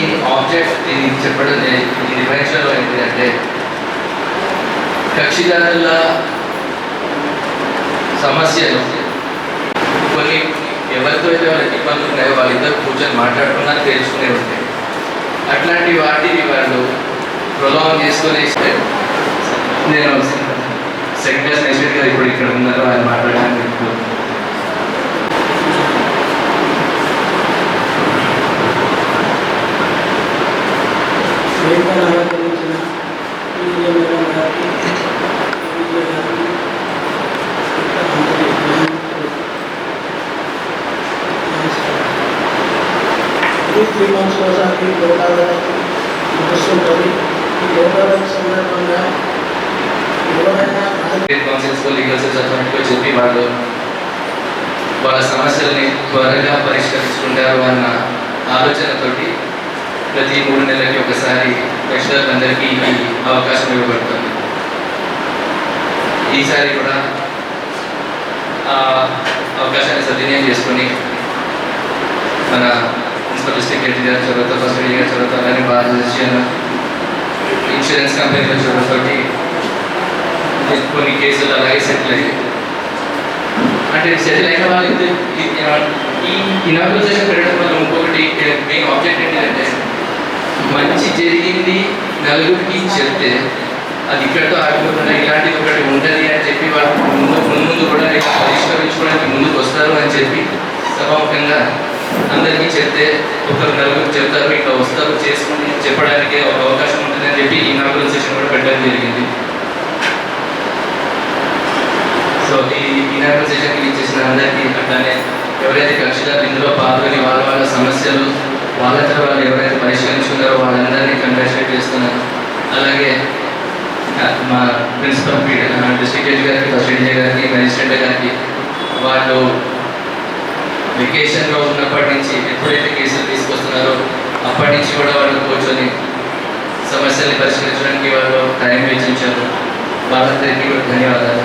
ఈ ఆబ్జెక్ట్ నేను చెప్పడం ఈ ఇది నిర్వహించడం ఏంటంటే కక్షిదారుల సమస్యలు. కొన్ని ఎవరితో అయితే వాళ్ళకి ఇబ్బందులు ఉన్నాయో వాళ్ళిద్దరు కూర్చొని మాట్లాడుకున్నా తెలుసుకునే ఉంటాయి. అట్లాంటి వాటిని వాళ్ళు ప్రొలాంగ్ చేసుకుని నేను సెకండ్ క్లాస్ గారు ఇప్పుడు ఇక్కడ ఉన్నారు. ఆయన మాట్లాడడానికి ఇప్పుడు వేదికను అలంకరించిన విజయ మేడం గారికి విజయ గారికి ఇంకా అందరి ప్రయాణికులకు నమస్కారం. ఈ త్రీ మంత్స్ ఒకసారి లోకాదాలకి నడుస్తుంటుంది ఈ లోకాదాలకి సందర్భంగా ఎవరైనా లీగల్ సెల్స్ అథారిటీలో చెప్పి వాళ్ళు వాళ్ళ సమస్యల్ని త్వరగా పరిష్కరించుకుంటారు అన్న ఆలోచనతోటి ప్రతి మూడు నెలలకి ఒకసారి కక్షదారులందరికీ ఈ అవకాశం ఇవ్వబడుతుంది ఈసారి కూడా ఆ అవకాశాన్ని సద్వినియోగం చేసుకొని మన మున్సిపల్ సెక్రటరీ హెడ్ గారి చొరవతో ఫస్ట్ హెడ్ గారి చొరవతో అలానే భారతదేశీయ ఇన్సూరెన్స్ కంపెనీల చొరవతోటి కొన్ని కేసులు అలాగే సెటిల్ అయ్యాయి అంటే సెటిల్ అయిన వాళ్ళు ఈ ఇనాగ్రేషన్ పెట్టడం వల్ల ఇంకొకటి మెయిన్ ఆబ్జెక్ట్ ఏంటంటే మంచి జరిగింది నలుగురికి చెప్తే అది ఇక్కడతో ఆగిపోతుంది ఇలాంటిది ఒకటి ఉంటుంది అని చెప్పి వాళ్ళు ముందు ముందు కూడా ఇలా పరిష్కరించుకోవడానికి ముందుకు వస్తారు అని చెప్పి సభాముఖంగా అందరికీ చెప్తే ఒకరు నలుగురు చెప్తారు ఇట్లా వస్తారు చేసుకుని చెప్పడానికి ఒక అవకాశం ఉంటుంది అని చెప్పి ఇనాగ్రేషన్ సెషన్ కూడా పెట్టడం జరిగింది సో ఈ ఇనాగ్రల్ సెషన్కి ఇచ్చేసిన అందరికీ అట్లానే ఎవరైతే కక్షిదారులు ఇందులో పాల్గొని వాళ్ళ వాళ్ళ సమస్యలు వాళ్ళతో వాళ్ళు ఎవరైతే పరిష్కరించుకున్నారో వాళ్ళందరినీ కంగ్రాచులేట్ చేస్తున్నాను అలాగే మా ప్రిన్సిపల్ డిస్ట్రిక్ట్ జడ్జి గారికి ఫస్ట్ జడ్జి గారికి మ్యాజిస్ట్రేట్ గారికి వాళ్ళు వెకేషన్లో ఉన్నప్పటి నుంచి ఎప్పుడైతే కేసులు తీసుకొస్తున్నారో అప్పటి నుంచి కూడా వాళ్ళు కూర్చొని సమస్యల్ని పరిష్కరించడానికి వాళ్ళు టైం వెచ్చించారు. వాళ్ళందరికీ కూడా ధన్యవాదాలు.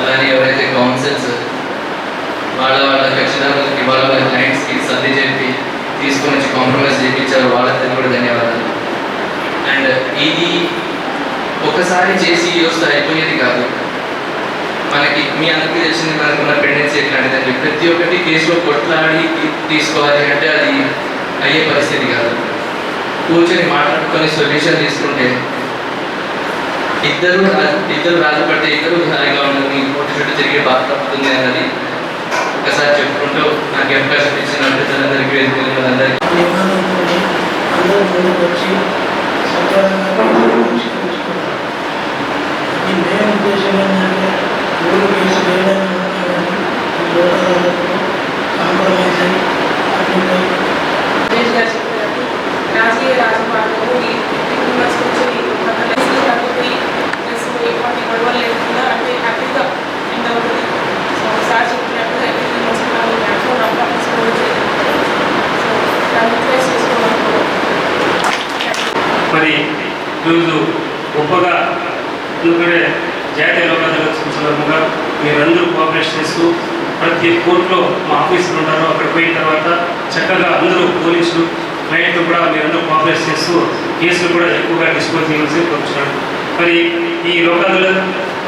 అలానే ఎవరైతే కౌన్సిల్స్ వాళ్ళ వాళ్ళ కక్షదారులకి వాళ్ళ వాళ్ళ క్లయింట్స్కి సర్ది చెప్పి తీసుకొని వచ్చి కాంప్రమైజ్ చేయించారు వాళ్ళందరికీ కూడా ధన్యవాదాలు. అండ్ ఇది ఒకసారి చేసి వస్తే అయిపోయేది కాదు. మనకి మీ అందరికీ తెలిసింది మనకున్న పెండెన్సీ ఎట్లాంటిది అని ప్రతి ఒక్కటి కేసులో కొట్లాడి తీసుకోవాలి అంటే అది అయ్యే పరిస్థితి కాదు. కూర్చొని మాట్లాడుకొని సొల్యూషన్ తీసుకుంటే ఇద్దరు ఇద్దరు ఇద్దరు బాధపడితే ఇద్దరు హాయిగా ఉంటుంది కోటి చుట్టూ తిరిగే బాధ తప్పుతుంది అన్నది ఒకసారి చెప్పుకుంటూ నాకు ఈ అవకాశం ఇచ్చిన పెద్దలందరికీ వేదిక అందరికీ అందరూ ముందుకు వచ్చి కాంప్రమైజ్ అయ్యి అడ్మిట్ అయ్యి సురేష్ గారు చెప్పినట్టు రాజకీయ రాజమార్గంలో ఈ ఫిఫ్టీ మెంబర్స్ కూర్చొని ఒక కలిసి తగ్గిపోయి ప్లస్ ఎటువంటి గొడవలు లేకుండా అంటే హ్యాపీగా ఎండ్ అవుతుంది సో సార్ చెప్పినట్టుగా ఎవ్రీ మెంబర్స్ మనం మ్యాక్సిమం నంబర్ తీసుకోవచ్చు సో దాన్ని రిక్వెస్ట్ చేసుకోవాలి మరి ఈరోజు గొప్పగా ఎందుకంటే జాతీయ లోకాదాల సందర్భంగా మీరందరూ కోఆపరేషన్ చేస్తూ ప్రతి కోర్టులో మా ఆఫీసులు ఉంటారు. అక్కడ పోయిన తర్వాత చక్కగా అందరూ పోలీసులు క్లయింట్లు కూడా మీరందరూ కోఆపరేట్ చేస్తూ కేసులు కూడా ఎక్కువగా డిస్పోజ్ చేయాల్సి కోరుచున్నాను మరి ఈ లోకాదాల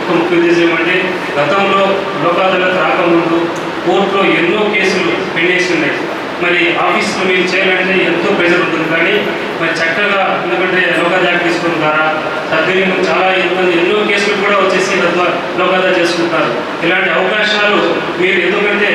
ఒక ముఖ్య ఉద్దేశం ఏమంటే గతంలో లోకాదాలకు రాకముందు కోర్టులో ఎన్నో కేసులు పెండేసి ఉన్నాయి. మరి ఆఫీస్లో మీరు చేయాలంటే ఎంతో ప్రెజర్ ఉంటుంది. కానీ మరి చక్కగా ఎందుకంటే లోకాదా తీసుకోవడం ద్వారా సద్వినియోగం చాలా ఇబ్బంది. ఎన్నో కేసులు కూడా వచ్చేసి తద్వారా లోకాదా చేసుకుంటారు. ఇలాంటి అవకాశాలు మీరు ఎందుకంటే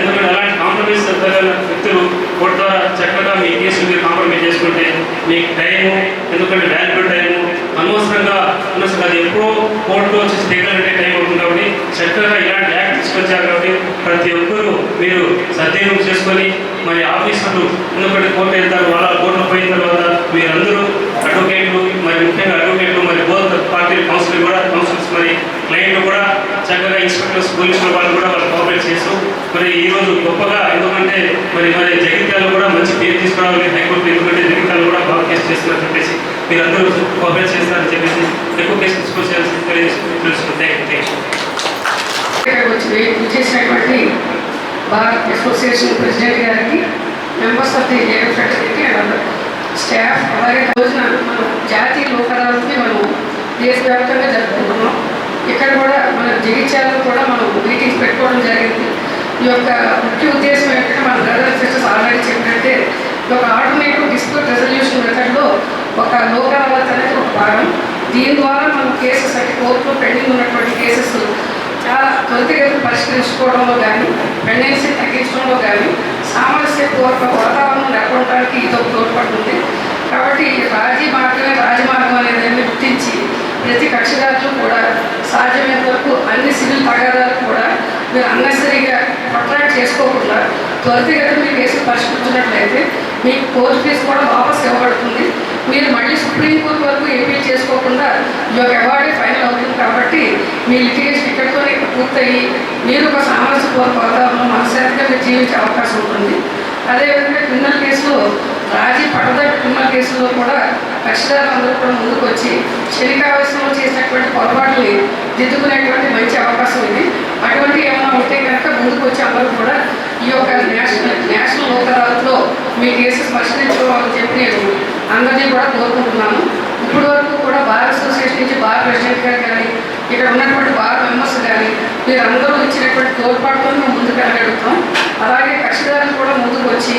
ఎందుకంటే అలాంటి కాంప్రమైజ్ తగ్గల వ్యక్తులు కోర్టు ద్వారా చక్కగా మీ కేసులు మీరు కాంప్రమైజ్ చేసుకుంటే మీకు టైము ఎందుకంటే వాల్యుబుల్ టైము అనవసరంగా అనవసరంగా అది ఎప్పుడో కోర్టులో వచ్చేసి దిగాలంటే టైం అవుతుంది కాబట్టి చక్కగా ఇలాంటి యాక్ట్ తీసుకొచ్చారు కాబట్టి ప్రతి ఒక్కరూ మీరు సద్వినియోగం చేసుకొని మరి ఆఫీసర్లు ఉన్నప్పటి కోర్టు వెళ్తారు వాళ్ళ కోర్టులో పోయిన తర్వాత మీరందరూ అడ్వకేట్లు మరి ముఖ్యంగా అడ్వకేట్లు మరి బోత్ పార్టీ కౌన్సిల్ కూడా కౌన్సిల్స్ మరి క్లయింట్లు కూడా చక్కగా ఇన్స్పెక్టర్స్ పోలీసుల వాళ్ళు కూడా వాళ్ళు కోఆపరేట్ చేస్తూ మరి ఈరోజు గొప్పగా ఎందుకంటే మరి మరి జగిత్యాలు కూడా మంచి పేరు తీసుకురావాలి హైకోర్టు ఎందుకంటే జగిత్యాలు కూడా బాగా కేసు చేస్తున్నారని చెప్పేసి మీరందరూ కోఆపరేట్ చేస్తారని చెప్పేసి ఎక్కువ కేసు తీసుకొచ్చేయాల్సి తెలుసుకుంటే వచ్చి చేసినటువంటి భారత్ అసోసియేషన్ ప్రెసిడెంట్ గారికి మెంబర్స్ ఆఫ్ ది ఏఎఫ్ ఫెడరేటీ అండ్ స్టాఫ్ అలాగే రోజున మనం జాతీయ లోక అదాలత్ని మనం దేశవ్యాప్తంగా జరుపుకుంటున్నాం. ఇక్కడ కూడా మన జగిత్యాలలో కూడా మనం మీటింగ్స్ పెట్టుకోవడం జరిగింది. ఈ యొక్క ముఖ్య ఉద్దేశం ఏంటంటే మన బ్రదర్ సిస్టర్స్ ఆల్రెడీ చెప్పినట్టే ఒక యొక్క ఆల్టర్నేటివ్ డిస్ప్యూట్ రెజల్యూషన్ మెథడ్లో ఒక లోక అదాలత్ అనేది ఒక భాగం. దీని ద్వారా మనం కేసెస్ అంటే కోర్టులో పెండింగ్ ఉన్నటువంటి కేసెస్ త్వరితగతిని పరిష్కరించుకోవడంలో కానీ పెండెన్సీ తగ్గించడంలో కానీ సామరస్య పూర్వక వాతావరణం నెలకొనడానికి ఇది ఒక తోడ్పడుతుంది. కాబట్టి రాజీ మార్గమే రాజమార్గం అనేది గుర్తించి ప్రతి కక్షదారులు కూడా సాధ్యమైనంత వరకు అన్ని సివిల్ తగాదాలు కూడా మీరు అన్నెసరీగా ప్రొట్రాక్ట్ చేసుకోకుండా త్వరితగతిని మీ కేసు పరిష్కరించినట్లయితే మీకు కోర్టు ఫీజు కూడా వాపస్ ఇవ్వబడుతుంది. మీరు మళ్ళీ సుప్రీంకోర్టు వరకు ఎంపీల్ చేసుకోకుండా ఈ యొక్క అవార్డే ఫైనల్ అవుతుంది కాబట్టి మీ లిటిగేషన్ పూర్తయి మీరు ఒక సామరస్యపూర్వక వాతావరణంలో మనశాంతిగా జీవించే అవకాశం ఉంటుంది. అదేవిధంగా క్రిమినల్ కేసులో రాజీ పడదట్టు క్రిమినల్ కేసులో కూడా కక్షిదారులు అందరూ కూడా ముందుకు వచ్చి శనికావేశంలో చేసినటువంటి పొరపాటుని దిద్దుకునేటువంటి మంచి అవకాశం ఇది అటువంటి ఏమైనా ఉంటే కనుక ముందుకు వచ్చి అందరూ కూడా ఈ యొక్క నేషనల్ నేషనల్ లోక్ మీ కేసు పరిష్కరించుకోవాలని చెప్పి నేను అందరినీ కూడా కోరుకుంటున్నాను. ఇప్పటి వరకు కూడా బార్ అసోసియేషన్ నుంచి బార్ ప్రెసిడెంట్ గారు కానీ ఇక్కడ ఉన్నటువంటి బార్ మెంబర్స్ కానీ మీరందరూ ఇచ్చినటువంటి తోడ్పాటుతో మేము ముందుకు వెళ్ళగలుగుతాం. అలాగే కక్షిదారులు కూడా ముందుకు వచ్చి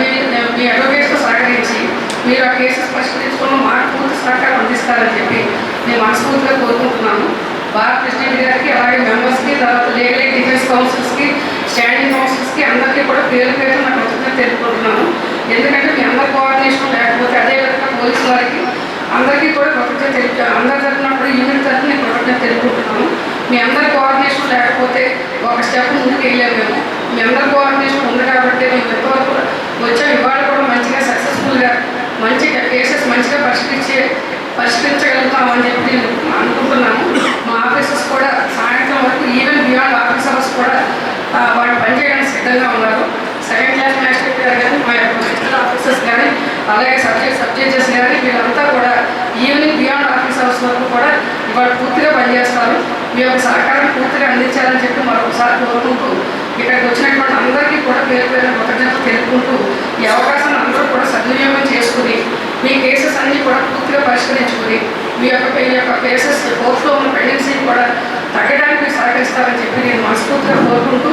మీ మీ అడ్వకేట్స్తో సహకరించి మీరు ఆ కేసెస్ పరిష్కరించుకోవడం మాకు పూర్తి సహకారం అందిస్తారని చెప్పి నేను మనస్ఫూర్తిగా కోరుకుంటున్నాను. బార్ ప్రెసిడెంట్ గారికి అలాగే మెంబర్స్కి తర్వాత లీగల్ ఎయిడ్ డిఫెన్స్ కౌన్సిల్స్కి స్టాండింగ్ కౌన్సిల్స్కి అందరికీ కూడా పేరు పేరు నాకు కృతజ్ఞత తెలుపుకుంటున్నాను. ఎందుకంటే మీ అందరి కోఆర్డినేషన్ లేకపోతే అదేవిధంగా పోలీసు వారికి అందరికీ కూడా కృతజ్ఞత తెలుపు అందరి తరఫున తెలుపుకుంటున్నాము. మీ అందరి కోఆర్డినేషన్ లేకపోతే ఒక స్టెప్ ముందుకు వెళ్ళాము మేము. మీ అందరి కోఆర్డినేషన్ ఉంది కాబట్టి మేము ఎంతవరకు వచ్చాం. ఇవాళ కూడా మంచిగా సక్సెస్ఫుల్గా మంచిగా కేసెస్ మంచిగా పరిష్కరించే పరిష్కరించగలుగుతామని చెప్పి నేను అనుకుంటున్నాను. మా ఆఫీసర్స్ కూడా సాయంత్రం వరకు ఈవెన్ బియాండ్ ఆఫీసర్స్ కూడా వాళ్ళు పనిచేయడానికి సిద్ధంగా ఉన్నారు. సెకండ్ క్లాస్ మ్యాజిస్ట్రేట్ గారు కానీ మా యొక్క ఆఫీసర్స్ కానీ అలాగే సబ్జెక్ట్ సబ్జెక్టర్స్ కానీ వీళ్ళంతా కూడా ఈవినింగ్ వాళ్ళు పూర్తిగా పనిచేస్తారు మీ యొక్క సహకారం పూర్తిగా అందించాలని చెప్పి మరొకసారి కోరుకుంటూ ఇక్కడికి వచ్చినటువంటి అందరికీ కూడా పేరు పేరు కృతజ్ఞత తెలుపుకుంటూ ఈ అవకాశాన్ని అందరూ కూడా సద్వినియోగం చేసుకుని మీ కేసెస్ అన్నీ కూడా పూర్తిగా పరిష్కరించుకుని మీ యొక్క మీ యొక్క కేసెస్ కోర్టులో ఉన్న పెండెన్సీ కూడా తగ్గడానికి సహకరిస్తారని చెప్పి నేను మనస్ఫూర్తిగా కోరుకుంటూ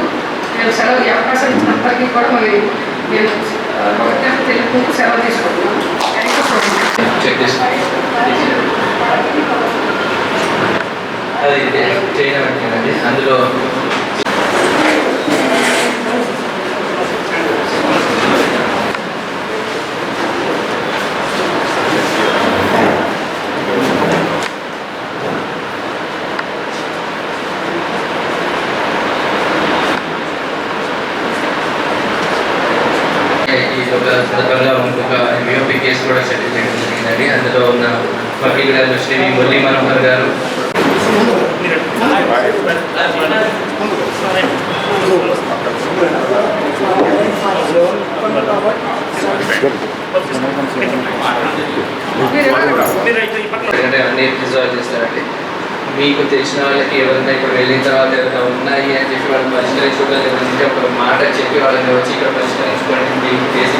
నేను సెలవు ఈ అవకాశం ఇచ్చినంతకీ కూడా మరి నేను కృతజ్ఞత తెలుపుకుంటూ సెలవు తీసుకుంటున్నాను. థ్యాంక్ యూ సో మచ్ అది చేసి అది చేయనట్టు అందులో ఈ ఒక సందర్భంగా ఇంకొక ఎంఈఓపి కేసు కూడా సెటిల్ చేయడం జరిగిందండి. అందులో ఉన్న వకీల్ గారు శ్రీ మురళీ మనోహర్ గారు చేస్తారండి. మీకు తెలిసిన వాళ్ళకి ఎవరైనా ఇక్కడ వెళ్ళిన తర్వాత ఏదైనా ఉన్నాయి అని చెప్పి వాళ్ళు పరిష్కరించుకోగలిగితే ఒక మాట చెప్పి వాళ్ళని వచ్చి ఇక్కడ పరిష్కరించుకోండి మీకు కేసు